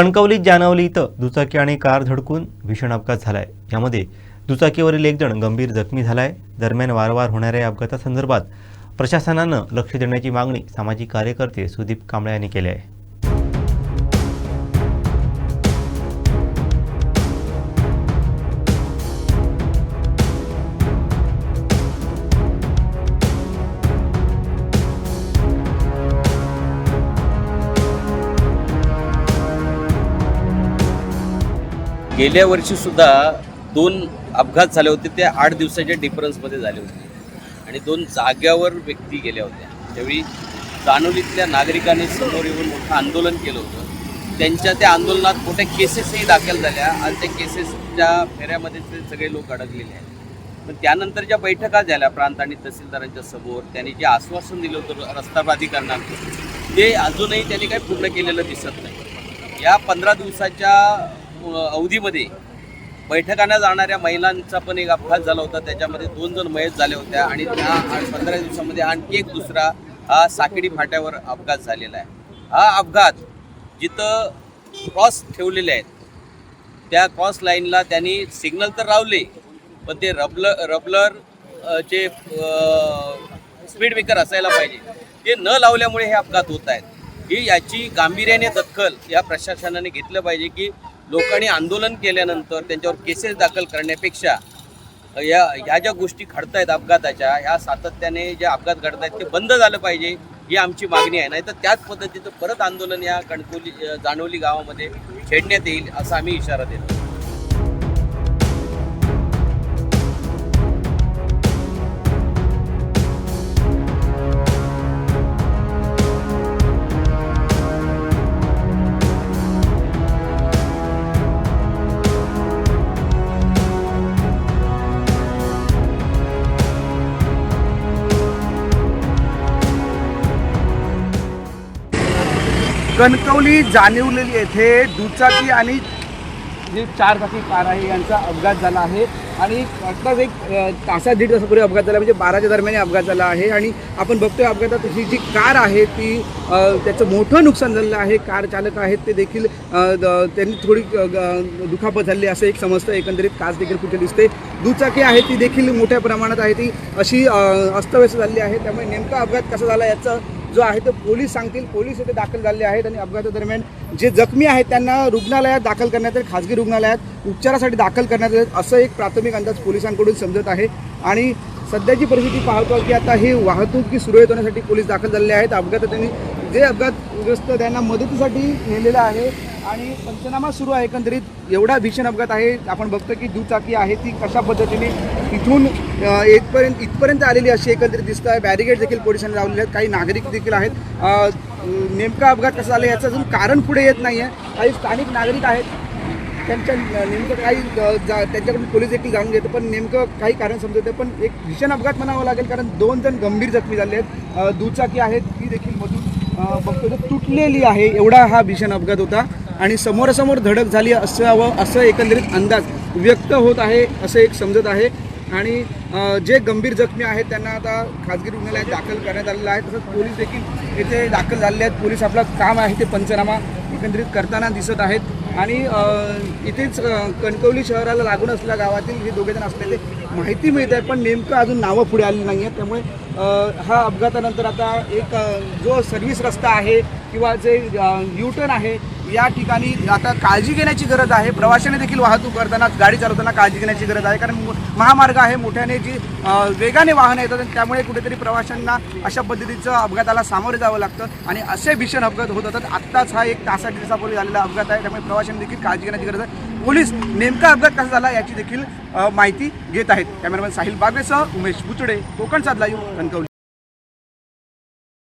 कणकवलीत जानवली इथं दुचाकी आणि कार धडकून भीषण अपघात झालाय. यामध्ये दुचाकीवरील एक जण गंभीर जखमी झालाय. दरम्यान वारंवार होणाऱ्या या अपघातासंदर्भात प्रशासनानं लक्ष देण्याची मागणी सामाजिक कार्यकर्ते सुदीप कांबळे यांनी केली आहे. गेल्या वर्षीसुद्धा दोन अपघात झाले होते ते आठ दिवसाच्या डिफरन्समध्ये झाले होते. आणि दोन जाग्यावर व्यक्ती गेल्या होत्या. त्यावेळी जानोलीतल्या नागरिकांनी समोर येऊन मोठं आंदोलन केलं होतं. त्यांच्या त्या आंदोलनात मोठ्या केसेसही दाखल झाल्या आणि त्या केसेसच्या फेऱ्यामध्ये ते सगळे लोक अडकलेले आहेत. पण त्यानंतर ज्या बैठका झाल्या प्रांत आणि तहसीलदारांच्या समोर त्यांनी जे आश्वासन दिलं होतं रस्ता प्राधिकरणात ते अजूनही त्यांनी काही पूर्ण केलेलं दिसत नाही. या पंधरा दिवसाच्या अवधीमध्ये बैठकांना जाणाऱ्या महिलांचा पण एक अपघात झाला होता. त्याच्यामध्ये दोन जण मयत झाल्या होत्या आणि त्या पंधरा दिवसामध्ये आणखी एक दुसरा हा साकेडी फाट्यावर अपघात झालेला आहे. हा अपघात जिथं क्रॉस ठेवलेले आहेत. त्या क्रॉस लाईनला त्यांनी सिग्नल तर लावले पण ते रबलर रबलर अ, स्पीड ब्रेकर असायला पाहिजे. ते न लावल्यामुळे हे अपघात होत आहेत. ही याची गांभीर्याने दखल या प्रशासनाने घेतलं पाहिजे की लोकांनी आंदोलन केल्यानंतर त्यांच्यावर केसेस दाखल करण्यापेक्षा या ह्या ज्या गोष्टी घडतायत अपघाताच्या ह्या सातत्याने जे अपघात घडतायत ते बंद झालं पाहिजे ही आमची मागणी आहे. नाही तर त्याच पद्धतीचं परत आंदोलन या कणकोली जाणवली गावामध्ये छेडण्यात येईल असा आम्ही इशारा देतो. कणकवली जाणीवलेली येथे दुचाकी आणि जी चारचाकी कार आहे यांचा अपघात झाला आहे. आणि आत्ताच एक तासात तासा दीड तासापूर्वी अपघात झाला म्हणजे बाराच्या दरम्यान अपघात झाला आहे. आणि आपण बघतोय अपघातात ही जी कार आहे ती त्याचं मोठं नुकसान झालेलं आहे. कार चालक आहेत ते देखील त्यांनी थोडी ग- दुखापत झाली असं एक समजतं. एकंदरीत काच देखील कुठे दिसते. दुचाकी आहे ती देखील मोठ्या प्रमाणात आहे ती. अशी अस्तव्यस्त झालेली आहे. त्यामुळे नेमका अपघात कसा झाला याचं जो आहे तो पोलीस सांगतील पोलीस येथे दाखल झाले आहेत आणि अपघातादरम्यान जे जखमी आहेत त्यांना रुग्णालयात दाखल करण्यात येईल खाजगी रुग्णालयात उपचारासाठी दाखल करण्यात येईल असं एक प्राथमिक अंदाज पोलिसांकडून समजत आहे. आणि सध्याची परिस्थिती पाहतो की आता हे वाहतूक ही सुरळीत होण्यासाठी पोलीस दाखल झालेले आहेत. अपघातात त्यांनी जे अपघातग्रस्त त्यांना मदतीसाठी नेलेलं आहे. आणि पंचनामा सुरू आहे एकंदरीत. एवढा भीषण अपघात आहे. आपण बघतो की दुचाकी आहे ती कशा पद्धतीने इथून अ, इथपर्यंत इथपर्यंत आलेली अशी एकंदरीत दिसत आहे बॅरिगेड देखील पोलिसांनी लावलेले आहेत. काही नागरिक देखील आहेत. नेमका अपघात कसा झाला याचं अजून कारण पुढे येत नाही आहे काही स्थानिक नागरिक आहेत. त्यांच्या नेमकं काही जा त्यांच्याकडून पोलीस देखील जाणून घेतो. पण नेमकं काही कारण समजत आहे पण एक भीषण अपघात म्हणावं लागेल कारण दोन जण गंभीर जखमी झाले आहेत. दुचाकी आहेत. ती देखील मधून बघतो तर तुटलेली आहे. एवढा हा भीषण अपघात होता. आणि समोरासमोर धडक झाली असावं असं एकंदरीत अंदाज व्यक्त होत आहे असं एक समजत आहे. आणि जे गंभीर जखमी आहेत त्यांना आता खाजगी रुग्णालयात दाखल करण्यात आलेलं आहे. तसंच पोलीस देखील इथे दाखल झालेले आहेत. पोलीस आपलं काम आहे ते पंचनामा एकंदरीत करताना दिसत आहेत. आणि इथेच कणकवली शहराला लागून असलेल्या गावातील हे दोघेजण असलेले माहिती मिळत आहे. पण नेमकं अजून नावं पुढे आली नाही आहेत त्यामुळे हा अपघातानंतर आता एक जो सर्व्हिस रस्ता आहे किंवा जे यूटर्न आहे या ठिकाणी आता काळजी घेण्याची गरज आहे. प्रवाशाने देखील वाहतूक करताना गाडी चालवताना काळजी घेण्याची गरज आहे. कारण महामार्ग आहे मोठ्याने जी वेगाने वाहनं येतात आणि त्यामुळे कुठेतरी प्रवाशांना अशा पद्धतीचं अपघाताला सामोरे जावं लागतं आणि असे भीषण अपघात होत होतात आत्ताच हा एक तासा दिवसापूर्वी झालेला अपघात आहे. त्यामुळे प्रवाशांनी देखील काळजी घेण्याची गरज आहे. पोलीस नेमका अपघात कसा झाला याची देखील माहिती घेत आहेत. कॅमेरामॅन साहिल बागेसह उमेश बुचडे कोकण साधला कणकवली.